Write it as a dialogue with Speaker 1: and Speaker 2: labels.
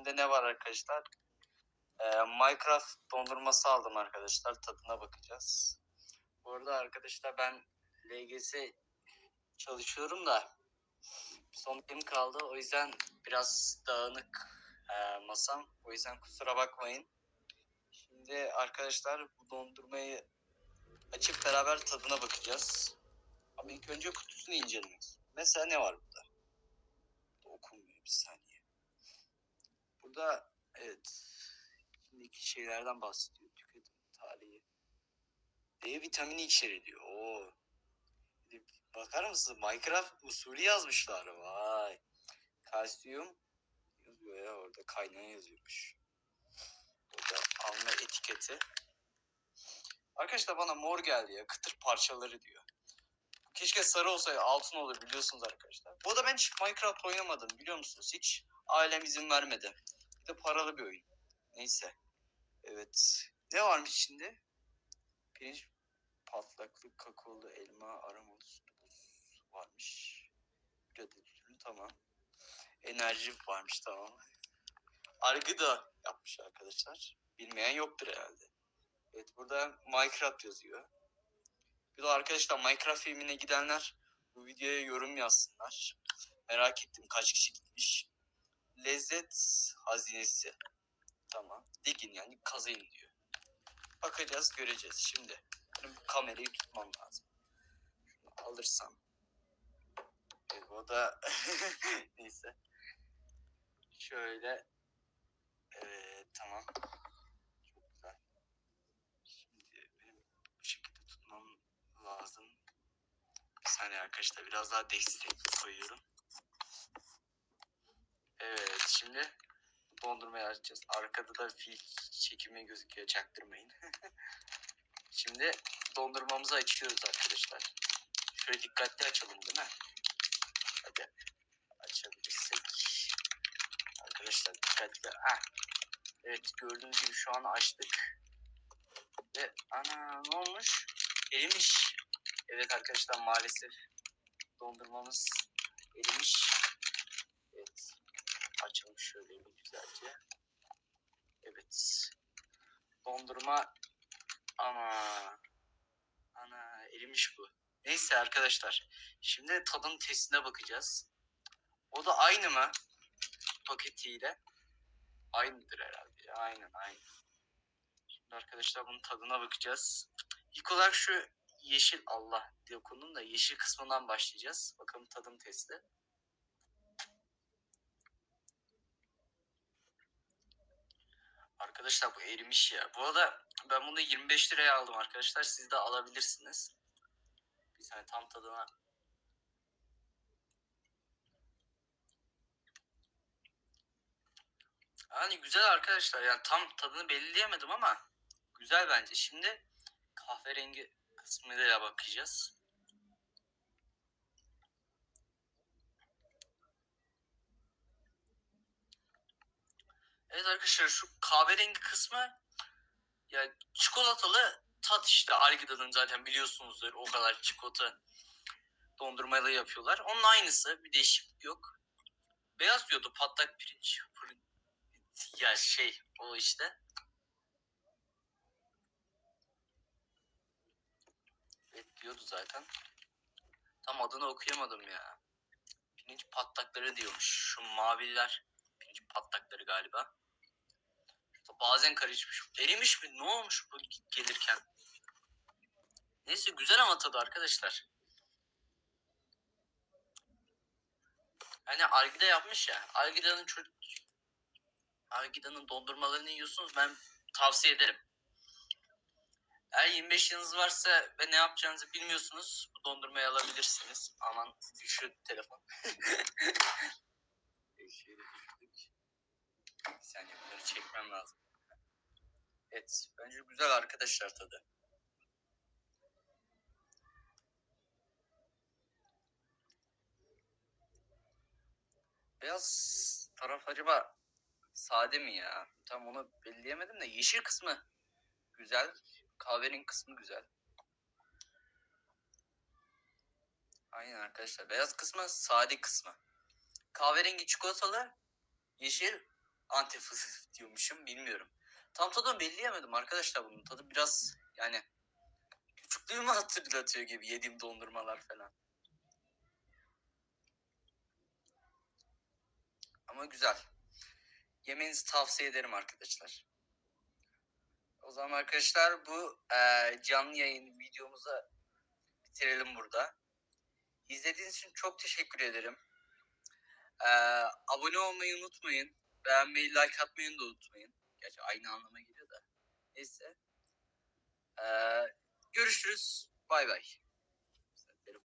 Speaker 1: Elimde ne var arkadaşlar? Ee, Minecraft dondurması aldım arkadaşlar. Tadına bakacağız. Bu arada arkadaşlar ben LGS çalışıyorum da son gün kaldı. O yüzden biraz dağınık e, masam. O yüzden kusura bakmayın. Şimdi arkadaşlar bu dondurmayı açıp beraber tadına bakacağız. Ama ilk önce kutusunu incelemek. Mesela ne var burada? Okunmuyor bir saniye. Burada evet şimdiki şeylerden bahsediyor. Tüketim tarihi. D vitamini içeri diyor. Oo. Bakar mısın? Minecraft usulü yazmışlar. Vay. Kalsiyum yazıyor ya orada kaynağı yazıyormuş. Burada alma etiketi. Arkadaşlar bana mor geldi ya. Kıtır parçaları diyor. Keşke sarı olsaydı altın olur biliyorsunuz arkadaşlar. Bu arada ben hiç Minecraft oynamadım biliyor musunuz? Hiç ailem izin vermedi. De paralı bir oyun. Neyse. Evet. Ne varmış içinde? Pirinç patlaklı kakaolu elma aromalı buz varmış. Bir adet tamam. Enerji varmış tamam. Argı da yapmış arkadaşlar. Bilmeyen yoktur herhalde. Evet burada Minecraft yazıyor. Bir de arkadaşlar Minecraft filmine gidenler bu videoya yorum yazsınlar. Merak ettim kaç kişi gitmiş. Lezzet hazinesi. Tamam. Digin yani kazıyın diyor. Bakacağız göreceğiz şimdi. Benim bu kamerayı tutmam lazım. Şunu alırsam. Evet, o da neyse. Şöyle. Evet tamam. Çok güzel. Şimdi benim bu şekilde tutmam lazım. Bir saniye arkadaşlar biraz daha destek koyuyorum. Evet şimdi dondurmayı açacağız. Arkada da fil çekimi gözüküyor çaktırmayın. şimdi dondurmamızı açıyoruz arkadaşlar. Şöyle dikkatli açalım değil mi? Hadi açabilirsek. Arkadaşlar dikkatli. Heh. Evet gördüğünüz gibi şu an açtık. Ve ana ne olmuş? Erimiş. Evet arkadaşlar maalesef dondurmamız erimiş. Şöyle bir güzelce. Evet. Dondurma ama ana erimiş bu. Neyse arkadaşlar. Şimdi tadın testine bakacağız. O da aynı mı? Paketiyle. Aynıdır herhalde. ya, Aynen aynı. Şimdi arkadaşlar bunun tadına bakacağız. İlk olarak şu yeşil Allah diye okundum da yeşil kısmından başlayacağız. Bakalım tadım testi. Arkadaşlar bu erimiş ya. Bu arada ben bunu 25 liraya aldım arkadaşlar. Siz de alabilirsiniz. Bir saniye tam tadına. Yani güzel arkadaşlar. Yani tam tadını belirleyemedim ama güzel bence. Şimdi kahverengi kısmıyla bakacağız. Evet arkadaşlar şu kahverengi kısmı ya çikolatalı tat işte Algida'nın zaten biliyorsunuzdur o kadar çikolata dondurmayla yapıyorlar. Onun aynısı bir değişiklik yok. Beyaz diyordu patlak pirinç. Ya şey o işte. Evet diyordu zaten. Tam adını okuyamadım ya. Pirinç patlakları diyormuş. Şu maviler pirinç patlakları galiba. Şurada bazen karışmış. Erimiş mi? Ne olmuş bu gelirken? Neyse güzel ama tadı arkadaşlar. Hani Algida yapmış ya. Algida'nın çocuk Algida'nın dondurmalarını yiyorsunuz ben tavsiye ederim. Eğer 25 yılınız varsa ve ne yapacağınızı bilmiyorsunuz bu dondurmayı alabilirsiniz. Aman düşürdü telefon. Şöyle düşürdük. Bir saniye bunları çekmem lazım. Evet bence güzel arkadaşlar tadı. Beyaz taraf acaba sade mi ya? Tam onu belirleyemedim de yeşil kısmı güzel. Kahverengi kısmı güzel. Aynen arkadaşlar. Beyaz kısmı sade kısmı. Kahverengi çikolatalı, yeşil fıstığı diyormuşum bilmiyorum. Tam tadını belirleyemedim arkadaşlar bunun. Tadı biraz yani küçüklüğümü hatırlatıyor gibi yediğim dondurmalar falan. Ama güzel. Yemenizi tavsiye ederim arkadaşlar. O zaman arkadaşlar bu eee, canlı yayın videomuzu bitirelim burada. İzlediğiniz için çok teşekkür ederim. Eee, abone olmayı unutmayın. Beğenmeyi, like atmayı da unutmayın. Gerçi aynı anlama geliyor da. Neyse. Eee, görüşürüz. Bay bay.